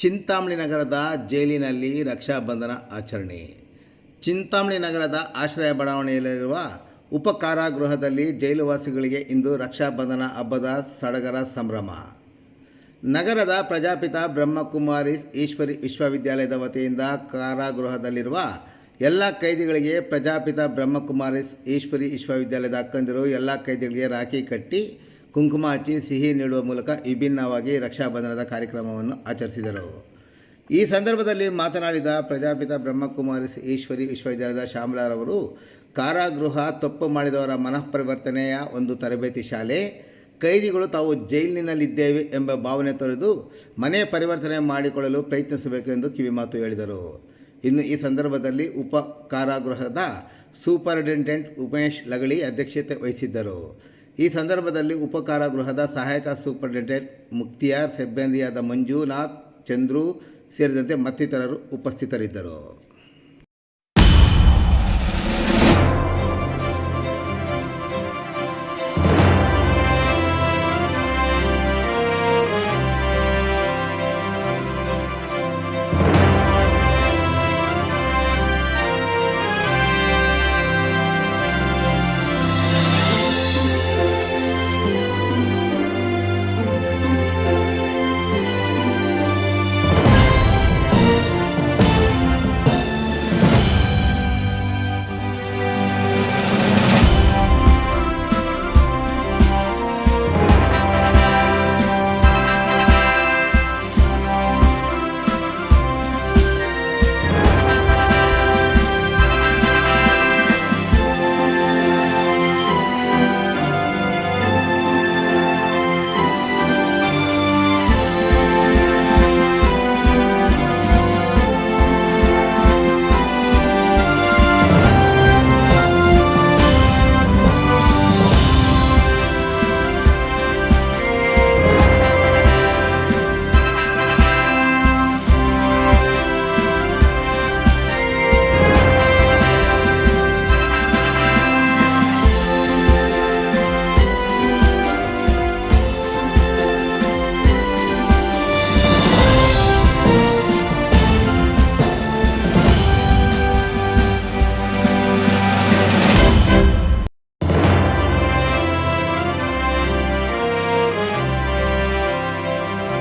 ಚಿಂತಾಮಣಿ ನಗರದ ಜೈಲಿನಲ್ಲಿ ರಕ್ಷಾಬಂಧನ ಆಚರಣೆ. ಚಿಂತಾಮಣಿ ನಗರದ ಆಶ್ರಯ ಬಡಾವಣೆಯಲ್ಲಿರುವ ಉಪಕಾರಾಗೃಹದಲ್ಲಿ ಜೈಲುವಾಸಿಗಳಿಗೆ ಇಂದು ರಕ್ಷಾಬಂಧನ ಹಬ್ಬದ ಸಡಗರ ಸಂಭ್ರಮ. ನಗರದ ಪ್ರಜಾಪಿತ ಬ್ರಹ್ಮಕುಮಾರಿ ಈಶ್ವರಿ ವಿಶ್ವವಿದ್ಯಾಲಯದ ವತಿಯಿಂದ ಕಾರಾಗೃಹದಲ್ಲಿರುವ ಎಲ್ಲ ಕೈದಿಗಳಿಗೆ ಪ್ರಜಾಪಿತ ಬ್ರಹ್ಮಕುಮಾರಿ ಈಶ್ವರಿ ವಿಶ್ವವಿದ್ಯಾಲಯದ ಅಕ್ಕಂದಿರು ಎಲ್ಲ ಕೈದಿಗಳಿಗೆ ರಾಖಿ ಕಟ್ಟಿ ಕುಂಕುಮ ಹಚ್ಚಿ ಸಿಹಿ ನೀಡುವ ಮೂಲಕ ವಿಭಿನ್ನವಾಗಿ ರಕ್ಷಾಬಂಧನದ ಕಾರ್ಯಕ್ರಮವನ್ನು ಆಚರಿಸಿದರು. ಈ ಸಂದರ್ಭದಲ್ಲಿ ಮಾತನಾಡಿದ ಪ್ರಜಾಪಿತ ಬ್ರಹ್ಮಕುಮಾರಿ ಈಶ್ವರಿ ವಿಶ್ವವಿದ್ಯಾಲಯದ ಶ್ಯಾಮಲಾರವರು, ಕಾರಾಗೃಹ ತಪ್ಪು ಮಾಡಿದವರ ಮನಃಪರಿವರ್ತನೆಯ ಒಂದು ತರಬೇತಿ ಶಾಲೆ, ಕೈದಿಗಳು ತಾವು ಜೈಲಿನಲ್ಲಿದ್ದೇವೆ ಎಂಬ ಭಾವನೆ ತೊರೆದು ಮನೆ ಪರಿವರ್ತನೆ ಮಾಡಿಕೊಳ್ಳಲು ಪ್ರಯತ್ನಿಸಬೇಕು ಎಂದು ಕಿವಿಮಾತು ಹೇಳಿದರು. ಇನ್ನು ಈ ಸಂದರ್ಭದಲ್ಲಿ ಉಪ ಕಾರಾಗೃಹದ ಸೂಪರಿಂಟೆಂಡೆಂಟ್ ಉಮೇಶ್ ಲಗಳಿ ಅಧ್ಯಕ್ಷತೆ ವಹಿಸಿದ್ದರು. ಈ ಸಂದರ್ಭದಲ್ಲಿ ಉಪಕಾರ ಗೃಹದ ಸಹಾಯಕ ಸೂಪರಿಂಟೆಂಡೆಂಟ್ ಮುಕ್ತಿಯಾರ್ ಸಿಬ್ಬಂದಿಯಾದ ಮಂಜುನಾಥ್ ಚಂದ್ರು ಸೇರಿದಂತೆ ಮತ್ತಿತರರು ಉಪಸ್ಥಿತರಿದ್ದರು.